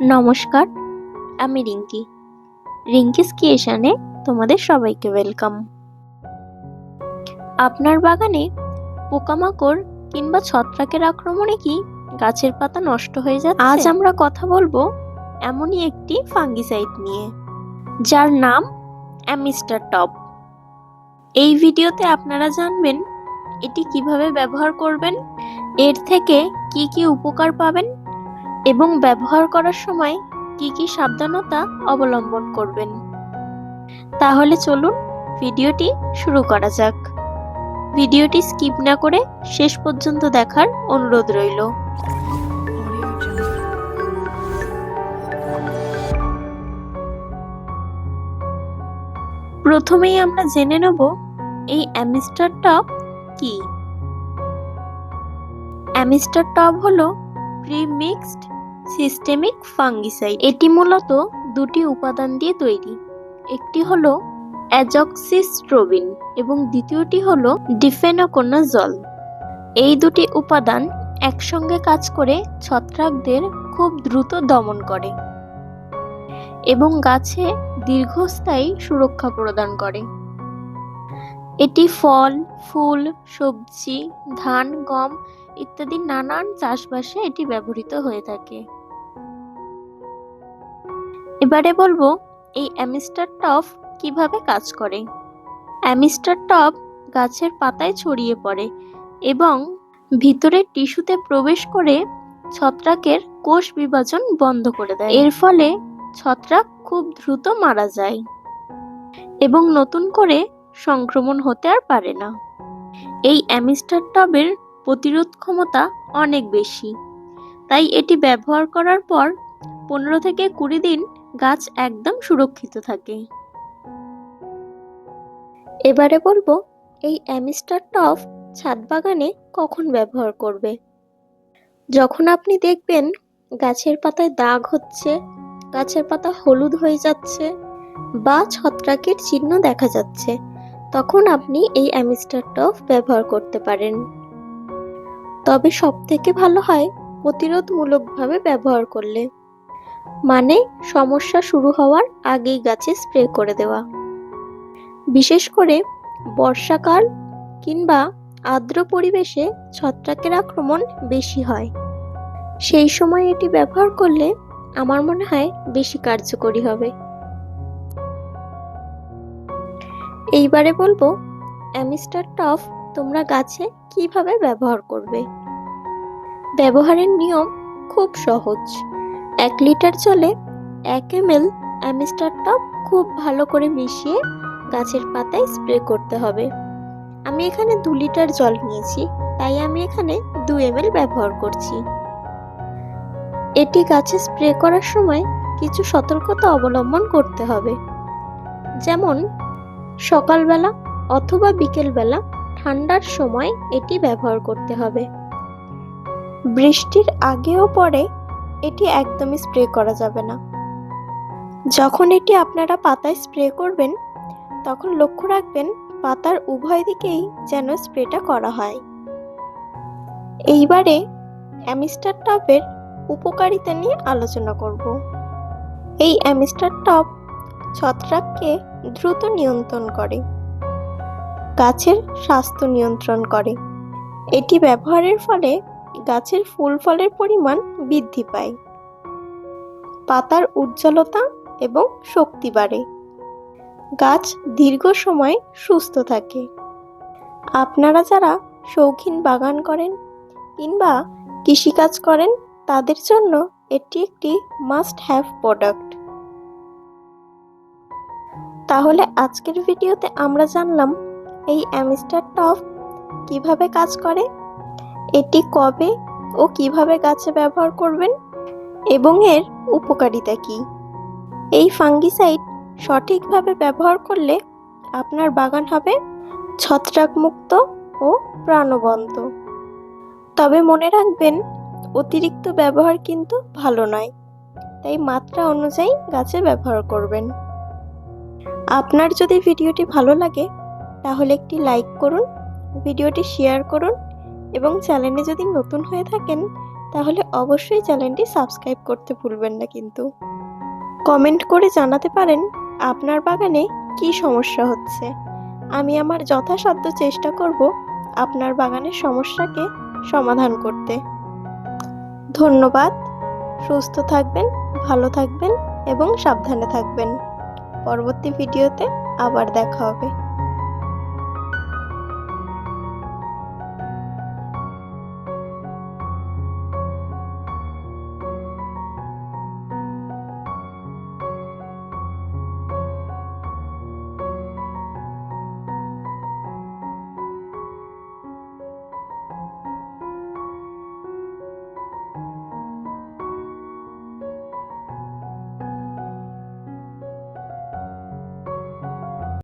নমস্কার, আমি রিঙ্কি। রিঙ্কিস ক্রিয়েশনে তোমাদের সবাইকে ওয়েলকাম। আপনার বাগানে পোকামাকড় কিংবা ছত্রাকের আক্রমণে কি গাছের পাতা নষ্ট হয়ে যায় আজ আমরা কথা বলব এমনই একটি ফাঙ্গিসাইড নিয়ে, যার নাম অ্যামিস্টার টপ এই ভিডিওতে আপনারা জানবেন এটি কীভাবে ব্যবহার করবেন, এর থেকে কি কি উপকার পাবেন এবং ব্যবহার করার সময় কি কি সাবধানতা অবলম্বন করবেন। তাহলে চলুন ভিডিওটি শুরু করা যাক। ভিডিওটি স্কিপ না করে শেষ পর্যন্ত দেখার অনুরোধ রইল। প্রথমেই আমরা জেনে নেব, এই অ্যামিস্টার টপ কি? অ্যামিস্টার টপ হলো প্রিমিক্সড সিস্টেমিক ফাঙ্গিসাইড। এটি মূলত দুটি উপাদান দিয়ে তৈরি। একটি হলো অ্যাজক্সিস্ট্রোবিন এবং দ্বিতীয়টি হলো ডিফেনোকোনাজল। এই দুটি উপাদান একসঙ্গে কাজ করে ছত্রাকদের খুব দ্রুত দমন করে এবং গাছে দীর্ঘস্থায়ী সুরক্ষা প্রদান করে। এটি ফল, ফুল, সবজি, ধান, গম ইত্যাদি নানান চাষবাসে এটি ব্যবহৃত হয়ে থাকে। এবারে বলব, এই অ্যামিস্টার টপ কীভাবে কাজ করে? অ্যামিস্টার টপ গাছের পাতায় ছড়িয়ে পড়ে এবং ভিতরে টিস্যুতে প্রবেশ করে ছত্রাকের কোষ বিভাজন বন্ধ করে দেয়। এর ফলে ছত্রাক খুব দ্রুত মারা যায় এবং নতুন করে সংক্রমণ হতে আর পারে না। এই অ্যামিস্টার টবের প্রতিরোধ ক্ষমতা অনেক বেশি। তাই এটি ব্যবহার করার পর পনেরো থেকে কুড়ি দিন গাছ একদম সুরক্ষিত থাকে। এবারে বলব, এই অ্যামিস্টার টফ ছাদ বাগানে কখন ব্যবহার করবে? যখন আপনি দেখবেন গাছের পাতায় দাগ হচ্ছে, গাছের পাতা হলুদ হয়ে যাচ্ছে বা ছত্রাকের চিহ্ন দেখা যাচ্ছে, তখন আপনি এই অ্যামিস্টার টফ ব্যবহার করতে পারেন। তবে সব থেকে ভালো হয় প্রতিরোধমূলকভাবে ব্যবহার করলে। মানে সমস্যা শুরু হওয়ার আগেই গাছে স্প্রে করে দেওয়া। বিশেষ করে বর্ষাকাল কিংবা আর্দ্র পরিবেশে ছত্রাকের আক্রমণ বেশি হয়। সেই সময় এটি ব্যবহার করলে আমার মনে হয় বেশি কার্যকরী হবে। এইবারে বলব, অ্যামিস্টার টফ, তোমরা গাছে কীভাবে ব্যবহার করবে? ব্যবহারের নিয়ম খুব সহজ। এক লিটার জলে এক এম এল অ্যামিস্টার টপ খুব ভালো করে মিশিয়ে গাছের পাতায় স্প্রে করতে হবে। আমি এখানে দু লিটার জল নিয়েছি, তাই আমি এখানে দু এম ব্যবহার করছি। এটি গাছে স্প্রে করার সময় কিছু সতর্কতা অবলম্বন করতে হবে। যেমন, সকালবেলা অথবা বিকেলবেলা ঠান্ডার সময় এটি ব্যবহার করতে হবে। বৃষ্টির আগেও পরে এটি একদমই স্প্রে করা যাবে না। যখন এটি আপনারা পাতায় স্প্রে করবেন, তখন লক্ষ্য রাখবেন পাতার উভয় দিকেই যেন স্প্রেটা করা হয়। এইবারে অ্যামিস্টার টপের উপকারিতা নিয়ে আলোচনা করব। এই অ্যামিস্টার টপ ছত্রাককে দ্রুত নিয়ন্ত্রণ করে, গাছের স্বাস্থ্য নিয়ন্ত্রণ করে। এটি ব্যবহারের ফলে গাছের ফুল ফলের পরিমাণ বৃদ্ধি পায়। পাতার উজ্জ্বলতা এবং শক্তি বাড়ে। গাছ দীর্ঘ সময় সুস্থ থাকে। আপনারা যারা শৌখিন বাগান করেন কিংবা কৃষিকাজ করেন, তাদের জন্য এটি একটি মাস্ট হ্যাভ প্রোডাক্ট। তাহলে আজকের ভিডিওতে আমরা জানলাম এই অ্যামিস্টার টপ কীভাবে কাজ করে। এটি কবে ও কীভাবে গাছে ব্যবহার করবেন? এবং এর উপকারিতা কি? এই ফাঙ্গিসাইড সঠিকভাবে ব্যবহার করলে আপনার বাগান হবে ছত্রাকমুক্ত ও প্রাণবন্ত। তবে মনে রাখবেন, অতিরিক্ত ব্যবহার কিন্তু ভালো নয়। তাই মাত্রা অনুযায়ী গাছে ব্যবহার করবেন। আপনার যদি ভিডিওটি ভালো লাগে, তাহলে একটি লাইক করুন, ভিডিওটি শেয়ার করুন এবং চ্যানেলে যদি নতুন হয়ে থাকেন, তাহলে অবশ্যই চ্যানেলটি সাবস্ক্রাইব করতে ভুলবেন না কিন্তু। কমেন্ট করে জানাতে পারেন, আপনার বাগানে কি সমস্যা হচ্ছে? আমি আমার যথাসাধ্য চেষ্টা করব আপনার বাগানের সমস্যাকে সমাধান করতে। ধন্যবাদ, সুস্থ থাকবেন, ভালো থাকবেন এবং সাবধানে থাকবেন। পরবর্তী ভিডিওতে আবার দেখা হবে।